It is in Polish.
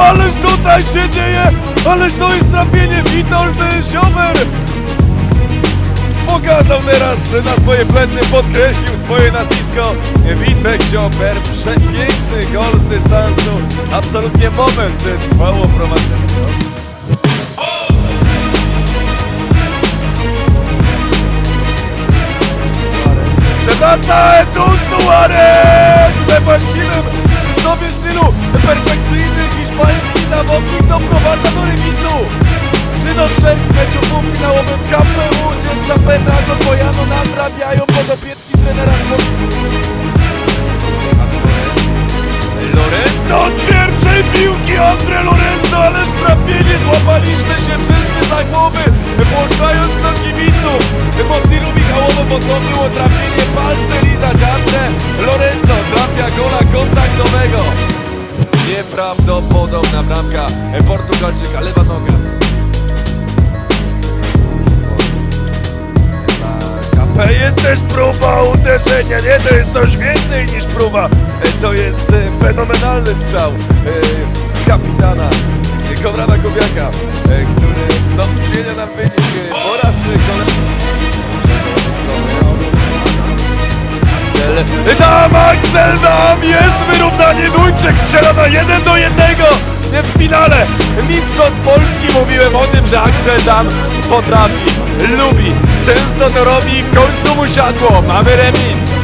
ależ tutaj się dzieje! Ależ to jest trafienie Witold Ziomer! Pokazał teraz na swoje plecy, podkreślił swoje nazwisko. Witek Ziomer, przepiękny gol z dystansu. Absolutnie moment trwało prowadzenie. Przebaca Edu Suarez we właściwym sobie stylu. Hiszpański zawodnik doprowadza do remisu. 3 do 3 w meczu półfinałowym KPU, gdzie Zapeta do Bojano nadrabiają podopiecki trenera. Lorenzo z pierwszej piłki Andre Lorenzo, ależ trafienie, złapaliśmy się wszyscy za głowy, włączając do kibiców. Mocilu Michałowo, bo to było trafienie palce lizać Andre Nieprawdopodobna bramka Portugalczyka, lewa noga. KP jest też próba uderzenia, nie? To jest coś więcej niż próba. E, To jest e, fenomenalny strzał e, kapitana e, Konrada Kubiaka, e, który no, zmienia nam wynik tam Axel, tam jest wyrównanie, Duńczyk strzela na 1 do 1 w finale Mistrzostw Polski mówiłem o tym, że Axel tam potrafi, lubi, często to robi i w końcu mu siadło, mamy remis